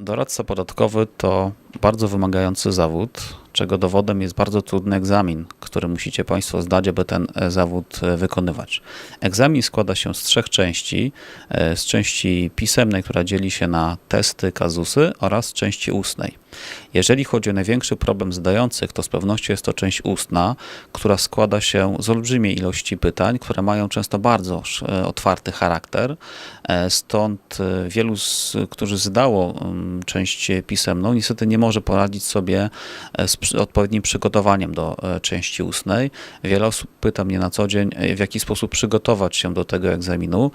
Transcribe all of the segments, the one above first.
Doradca podatkowy to bardzo wymagający zawód, czego dowodem jest bardzo trudny egzamin, który musicie Państwo zdać, aby ten e, zawód e, wykonywać. Egzamin składa się z trzech części. e, Z części pisemnej, która dzieli się na testy, kazusy oraz części ustnej. Jeżeli chodzi o największy problem zdających, to z pewnością jest to część ustna, która składa się z olbrzymiej ilości pytań, które mają często bardzo e, otwarty charakter. E, Stąd e, wielu, z, którzy zdało mm, część pisemną, niestety nie może poradzić sobie z odpowiednim przygotowaniem do części ustnej. Wiele osób pyta mnie na co dzień, w jaki sposób przygotować się do tego egzaminu.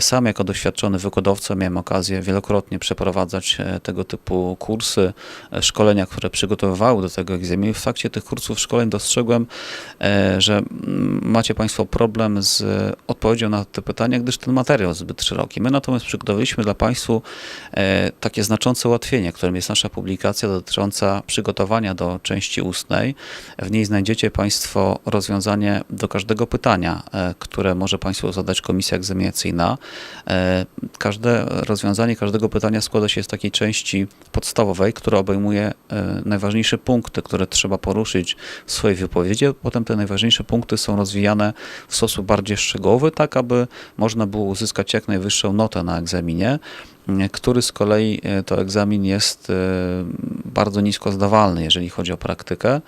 Sam jako doświadczony wykładowca miałem okazję wielokrotnie przeprowadzać tego typu kursy, szkolenia, które przygotowywały do tego egzaminu. W trakcie tych kursów szkoleń dostrzegłem, e, że macie Państwo problem z e, odpowiedzią na te pytania, gdyż ten materiał jest zbyt szeroki. My natomiast przygotowaliśmy dla Państwa e, takie znaczące ułatwienie, którym jest nasza publikacja dotycząca przygotowania do części ustnej. W niej znajdziecie Państwo rozwiązanie do każdego pytania, e, które może Państwu zadać komisja egzaminacyjna. E, Każde rozwiązanie każdego pytania składa się z takiej części podstawowej, która obejmuje e, najważniejsze punkty, które trzeba poruszyć w swojej wypowiedzi. Potem te najważniejsze punkty są rozwijane w sposób bardziej szczegółowy, tak aby można było uzyskać jak najwyższą notę na egzaminie, m, który z kolei e, to egzamin jest e, bardzo nisko zdawalny, jeżeli chodzi o praktykę e,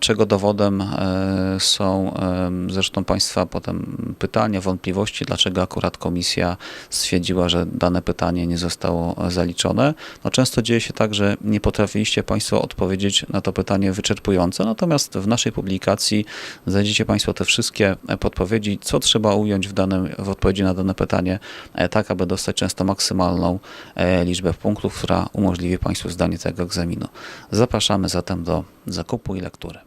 czego dowodem e, są e, zresztą Państwa potem pytania, wątpliwości, dlaczego akurat komisja stwierdziła, że dane pytanie nie zostało zaliczone. No często dzieje się tak, że nie potrafiliście Państwo odpowiedzieć na to pytanie wyczerpująco, natomiast w naszej publikacji znajdziecie Państwo te wszystkie podpowiedzi, co trzeba ująć w, danym, w odpowiedzi na dane pytanie, e, tak aby dostać często maksymalną e, liczbę punktów, która umożliwi Państwu zdanie tego egzaminu. Zapraszamy zatem do zakupu i lektury.